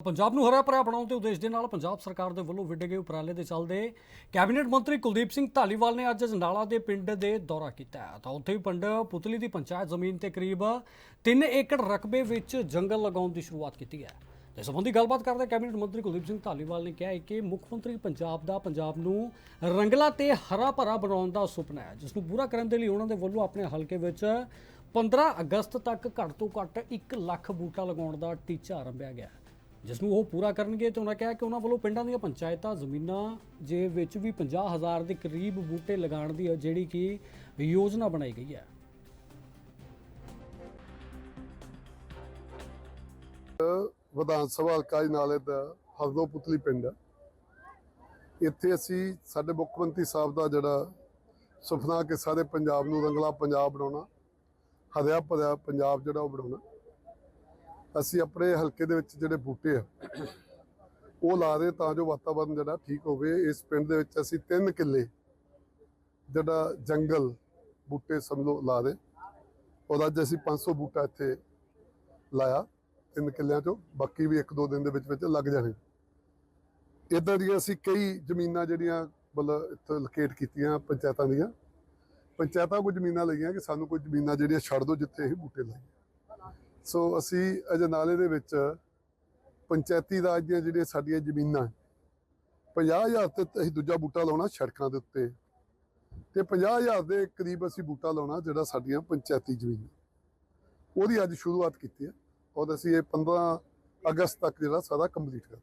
ਪੰਜਾਬ ਨੂੰ ਹਰਾ ਭਰਾ ਬਣਾਉਣ ਦੇ ਉਦੇਸ਼ ਦੇ ਨਾਲ ਪੰਜਾਬ ਸਰਕਾਰ ਦੇ ਵੱਲੋਂ ਵਿੱਢੇ ਗਏ ਉਪਰਾਲੇ ਦੇ ਚੱਲਦੇ ਕੈਬਨਿਟ ਮੰਤਰੀ ਕੁਲਦੀਪ ਸਿੰਘ ਧਾਲੀਵਾਲ ਨੇ ਅੱਜ ਜੰਡਾਲਾ ਦੇ ਪਿੰਡ ਦੇ ਦੌਰਾ ਕੀਤਾ ਤਾਂ ਉੱਥੇ ਹੀ ਪਿੰਡ ਪੁਤਲੀ ਦੀ ਪੰਚਾਇਤ ਜ਼ਮੀਨ ਤੇ ਕਰੀਬ 3 ਏਕੜ ਰਕਬੇ ਵਿੱਚ ਜੰਗਲ ਲਗਾਉਣ ਦੀ ਸ਼ੁਰੂਆਤ ਕੀਤੀ ਹੈ। ਇਸ ਸੰਬੰਧੀ ਗੱਲਬਾਤ ਕਰਦੇ ਕੈਬਨਿਟ ਮੰਤਰੀ ਕੁਲਦੀਪ ਸਿੰਘ ਧਾਲੀਵਾਲ ਨੇ ਕਿਹਾ ਹੈ ਕਿ ਮੁੱਖ ਮੰਤਰੀ ਪੰਜਾਬ ਦਾ ਪੰਜਾਬ ਨੂੰ ਰੰਗਲਾ ਤੇ ਹਰਾ ਭਰਾ ਬਣਾਉਣ ਦਾ ਸੁਪਨਾ ਹੈ, ਜਿਸ ਨੂੰ ਪੂਰਾ ਕਰਨ ਦੇ ਲਈ ਉਹਨਾਂ ਦੇ ਵੱਲੋਂ ਆਪਣੇ ਹਲਕੇ ਵਿੱਚ 15 ਅਗਸਤ ਤੱਕ ਘੱਟ ਤੋਂ ਘੱਟ 1 ਲੱਖ ਬੂਟਾ ਲਗਾਉਣ ਦਾ ਟੀਚਾ ਆਰੰਭਿਆ ਗਿਆ ਜਿਸ ਨੂੰ ਉਹ ਪੂਰਾ ਕਰਨਗੇ ਤੇ ਉਹਨਾਂ ਕਿਹਾ ਕਿ ਉਹਨਾਂ ਵੱਲੋਂ ਪਿੰਡਾਂ ਦੀਆਂ ਪੰਚਾਇਤਾਂ ਜ਼ਮੀਨਾਂ ਜੇ ਵਿੱਚ ਵੀ 50000 ਦੇ ਕਰੀਬ ਬੂਟੇ ਲਗਾਉਣ ਦੀ ਜਿਹੜੀ ਕਿ ਯੋਜਨਾ ਬਣਾਈ ਗਈ ਹੈ ਵਿਧਾਨ ਸਭਾ ਹਲਕਾ ਨਾਲੇ ਦਾ ਹਰਦੋ ਪੁਤਲੀ ਪਿੰਡ ਹੈ। ਇੱਥੇ ਅਸੀਂ ਸਾਡੇ ਮੁੱਖ ਮੰਤਰੀ ਸਾਹਿਬ ਦਾ ਜਿਹੜਾ ਸੁਪਨਾ ਕਿ ਸਾਰੇ ਪੰਜਾਬ ਨੂੰ ਰੰਗਲਾ ਪੰਜਾਬ ਬਣਾਉਣਾ, ਹਰਿਆ ਭਰਿਆ ਪੰਜਾਬ ਜਿਹੜਾ ਉਹ ਬਣਾਉਣਾ ਅਸੀਂ ਆਪਣੇ ਹਲਕੇ ਦੇ ਵਿੱਚ ਜਿਹੜੇ ਬੂਟੇ ਆ, ਉਹ ਲਾ ਰਹੇ ਤਾਂ ਜੋ ਵਾਤਾਵਰਨ ਜਿਹੜਾ ਠੀਕ ਹੋਵੇ। ਇਸ ਪਿੰਡ ਦੇ ਵਿੱਚ ਅਸੀਂ 3 ਕਿੱਲੇ ਜਿਹੜਾ ਜੰਗਲ ਬੂਟੇ ਸਮਝੋ ਲਾ ਰਹੇ ਔਰ ਅੱਜ ਅਸੀਂ 500 ਬੂਟਾ ਇੱਥੇ ਲਾਇਆ, ਤਿੰਨ ਕਿੱਲਿਆਂ ਚੋਂ। ਬਾਕੀ ਵੀ ਇੱਕ ਦੋ ਦਿਨ ਦੇ ਵਿੱਚ ਵਿੱਚ ਲੱਗ ਜਾਣੇ। ਇਦਾਂ ਦੀਆਂ ਅਸੀਂ ਕਈ ਜ਼ਮੀਨਾਂ ਜਿਹੜੀਆਂ ਮਤਲਬ ਇੱਥੇ ਲੋਕੇਟ ਕੀਤੀਆਂ ਪੰਚਾਇਤਾਂ ਦੀਆਂ। ਪੰਚਾਇਤਾਂ ਕੋਈ ਜ਼ਮੀਨਾਂ ਲਈਆਂ ਕਿ ਸਾਨੂੰ ਕੋਈ ਜ਼ਮੀਨਾਂ ਜਿਹੜੀਆਂ ਛੱਡ ਦਿਓ ਜਿੱਥੇ ਇਹ ਬੂਟੇ ਲਾਏ ਸੋ ਅਸੀਂ ਅਜਨਾਲੇ ਦੇ ਵਿੱਚ ਪੰਚਾਇਤੀ ਰਾਜ ਦੀਆਂ ਜਿਹੜੀਆਂ ਸਾਡੀਆਂ ਜ਼ਮੀਨਾਂ 50000 ਤੇ ਅਸੀਂ ਦੂਜਾ ਬੂਟਾ ਲਾਉਣਾ ਸੜਕਾਂ ਦੇ ਉੱਤੇ ਤੇ 50000 ਦੇ ਕਰੀਬ ਅਸੀਂ ਬੂਟਾ ਲਾਉਣਾ ਜਿਹੜਾ ਸਾਡੀਆਂ ਪੰਚਾਇਤੀ ਜ਼ਮੀਨਾਂ ਉਹਦੀ ਅੱਜ ਸ਼ੁਰੂਆਤ ਕੀਤੀ ਹੈ ਔਰ ਅਸੀਂ ਇਹ 15 ਅਗਸਤ ਤੱਕ ਜਿਹੜਾ ਸਾਰਾ ਕੰਪਲੀਟ ਕਰ